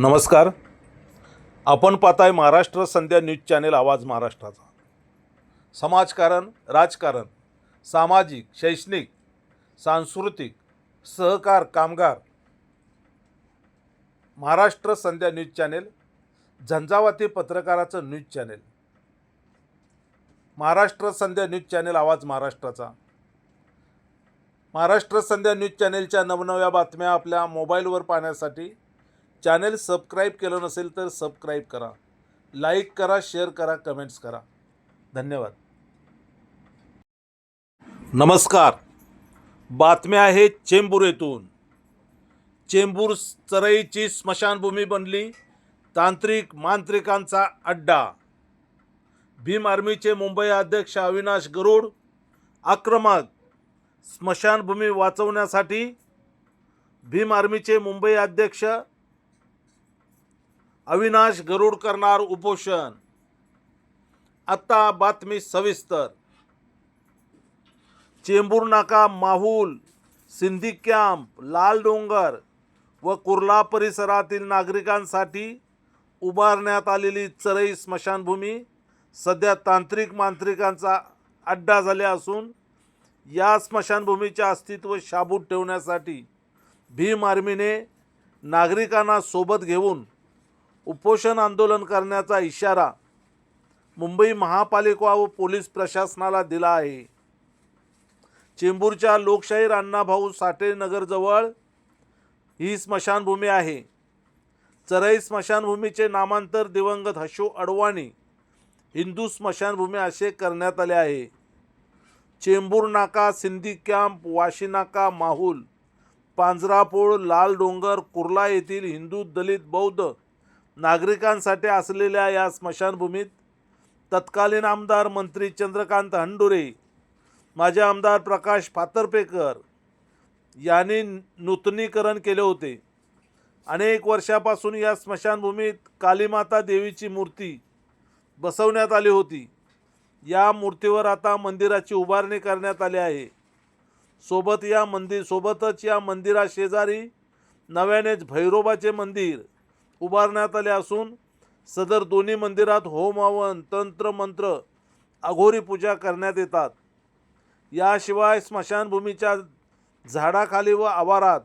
नमस्कार. आपण पाहताय महाराष्ट्र संध्या न्यूज चॅनेल आवाज महाराष्ट्राचा. समाजकारण राजकारण सामाजिक शैक्षणिक सांस्कृतिक सहकार कामगार. महाराष्ट्र संध्या न्यूज चॅनेल झंझावाती पत्रकाराचं news channel. Maharashtra Sandhya news channel आवाज महाराष्ट्राचा. महाराष्ट्र संध्या न्यूज चॅनेलच्या नवनव्या बातम्या आपल्या मोबाईलवर पाहण्यासाठी चॅनेल सबस्क्राईब केलं नसेल तर सबस्क्राईब करा. लाईक करा शेअर करा कमेंट्स करा. धन्यवाद. नमस्कार. बातम्या आहेत चेंबूर येथून. चेंबूर चरईची स्मशानभूमी बनली. तांत्रिक मांत्रिकांचा अड्डा. भीम आर्मीचे मुंबई अध्यक्ष अविनाश गरुड आक्रमक स्मशानभूमी वाचवण्यासाठी भीम आर्मीचे मुंबई अध्यक्ष अविनाश गरुड करणार उपोषण. आत्ता बातमी सविस्तर. चेंबूर नाका माहूल सिंधी कॅम्प लाल डोंगर व कुर्ला परिसरातील नागरिकांसाठी उभारण्यात आलेली चरई स्मशानभूमी सध्या तांत्रिक मांत्रिकांचा अड्डा झाले असून या स्मशानभूमीचे अस्तित्व शाबूत ठेवण्यासाठी भीम आर्मीने नागरिकांना सोबत घेऊन उपोषण आंदोलन करण्याचा इशारा मुंबई महापालिका व पोलीस प्रशासनाला दिला आहे. चेंबूरच्या लोकशाहीर अण्णाभाऊ साठे नगरजवळ ही स्मशानभूमी आहे. चरई स्मशानभूमीचे नामांतर दिवंगत हशो अडवाणी हिंदू स्मशानभूमी असे करण्यात आले आहे. चेंबूर नाका सिंधी कॅम्प वाशी नाका माहूल पांजरापोळ लाल डोंगर कुर्ला येथील हिंदू दलित बौद्ध नागरिकांसाठी असलेल्या या स्मशानभूमीत तत्कालीन आमदार मंत्री चंद्रकांत हंडुरे माझे आमदार प्रकाश फातर्पेकर यांनी नूतनीकरण केले होते. अनेक वर्षापासून या स्मशानभूमीत कालीमाता देवीची मूर्ती बसवण्यात आली होती. या मूर्तीवर आता मंदिराची उभारणी करण्यात आली आहे. सोबत या मंदिर सोबतच या मंदिराशेजारी नव्यानेच भैरोबाचे मंदिर उभारण्यात आले असून सदर दोन्ही मंदिरात होम हवन तंत्र मंत्र अघोरी पूजा करण्यात येतात. याशिवाय स्मशानभूमीच्या झाडाखाली व आवारात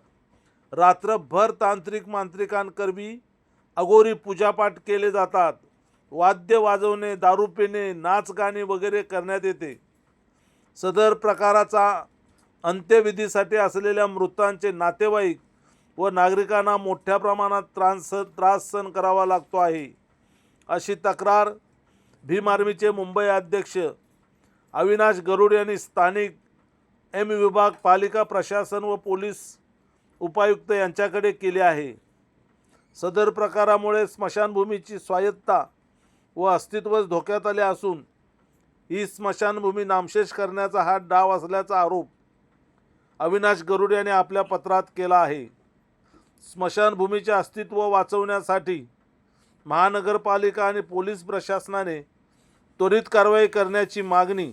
रात्रभर तांत्रिक मांत्रिकांकरवी अघोरी पूजापाठ केले जातात. वाद्य वाजवणे दारू पिणे नाच गाणे वगैरे करण्यात येते. सदर प्रकाराचा अंत्यविधीसाठी असलेल्या मृतांचे नातेवाईक व नागरिकांना मोठ्या प्रमाणात त्रास त्रास सहन करावा लागतो आहे. अशी तक्रार भीम आर्मीचे मुंबई अध्यक्ष अविनाश गरुड यांनी स्थानिक एम विभाग पालिका प्रशासन व पोलीस उपायुक्त यांच्याकडे केले आहे. सदर प्रकारामुळे स्मशानभूमीची स्वायत्ता व अस्तित्वच धोक्यात आले असून ही स्मशानभूमी नामशेष करण्याचा हा डाव असल्याचा आरोप अविनाश गरुड यांनी आपल्या पत्रात केला आहे. स्मशानभूमीचे अस्तित्व वाचवण्यासाठी महानगरपालिका आणि पोलीस प्रशासनाने त्वरित कारवाई करण्याची मागणी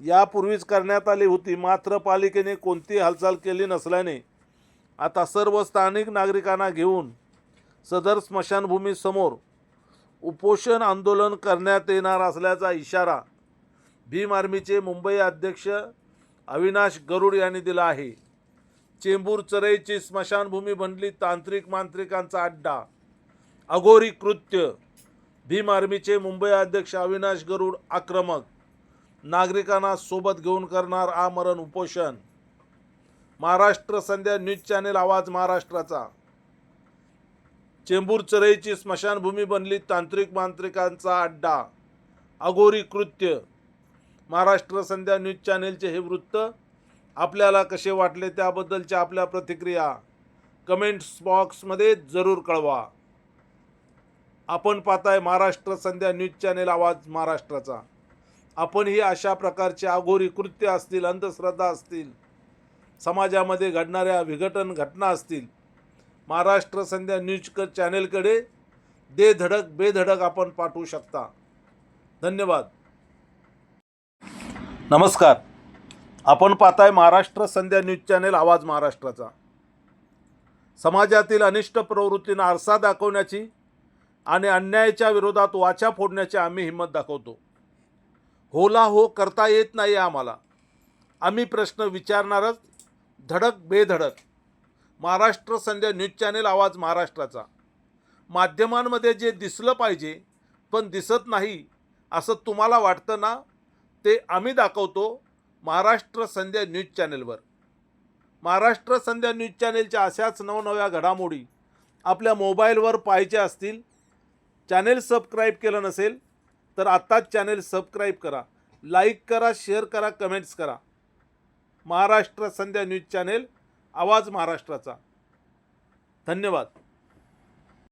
यापूर्वीच करण्यात आली होती. मात्र पालिकेने कोणतीही हालचाल केली नसल्याने आता सर्व स्थानिक नागरिकांना घेऊन सदर स्मशानभूमीसमोर उपोषण आंदोलन करण्यात येणार असल्याचा इशारा भीम आर्मीचे मुंबई अध्यक्ष अविनाश गरुड यांनी दिला आहे. चेंबूर चरईची स्मशानभूमी बनली तांत्रिक मांत्रिकांचा अड्डा. अघोरी कृत्य. भीम आर्मीचे मुंबई अध्यक्ष अविनाश गरुड आक्रमक. नागरिकांना सोबत घेऊन करणार आमरण उपोषण. महाराष्ट्र संध्या न्यूज चॅनेल आवाज महाराष्ट्राचा. चेंबूर चरईची स्मशानभूमी बनली तांत्रिक मांत्रिकांचा अड्डा. अघोरी कृत्य. महाराष्ट्र संध्या न्यूज चॅनेलचे हे वृत्त आपल्याला कसे वाटले त्याबद्दलच्या आपल्या प्रतिक्रिया कमेंट्स बॉक्समध्ये जरूर कळवा. आपण पाहताय महाराष्ट्र संध्या न्यूज चॅनेल आवाज महाराष्ट्राचा. आपण ही अशा प्रकारचे अघोरी कृत्य असतील अंधश्रद्धा असतील समाजामध्ये घडणाऱ्या विघटन घटना असतील महाराष्ट्र संध्या न्यूज क चॅनेलकडे दे धडक बेधडक आपण पाठवू शकता. धन्यवाद. नमस्कार. आपण पाहताय महाराष्ट्र संध्या न्यूज चॅनेल आवाज महाराष्ट्राचा. समाजातील अनिष्ट प्रवृत्तींना आरसा दाखवण्याची आणि अन्यायाच्या विरोधात वाचा फोडण्याची आम्ही हिंमत दाखवतो. होला हो करता येत नाही आम्हाला. आम्ही प्रश्न विचारणारच धडक बेधडक. महाराष्ट्र संध्या न्यूज चॅनेल आवाज महाराष्ट्राचा. माध्यमांमध्ये जे दिसलं पाहिजे पण दिसत नाही असं तुम्हाला वाटतं ना? ते आम्ही दाखवतो महाराष्ट्र संध्या न्यूज चॅनेलवर. महाराष्ट्र संध्या न्यूज चॅनेलच्या अशाच नवनव्या घडामोडी आपल्या मोबाईलवर पाहायच्या असतील. चॅनेल सबस्क्राईब केलं नसेल तर आत्ताच चॅनेल सबस्क्राईब करा. लाईक करा शेअर करा कमेंट्स करा. महाराष्ट्र संध्या न्यूज चॅनेल आवाज महाराष्ट्राचा. धन्यवाद.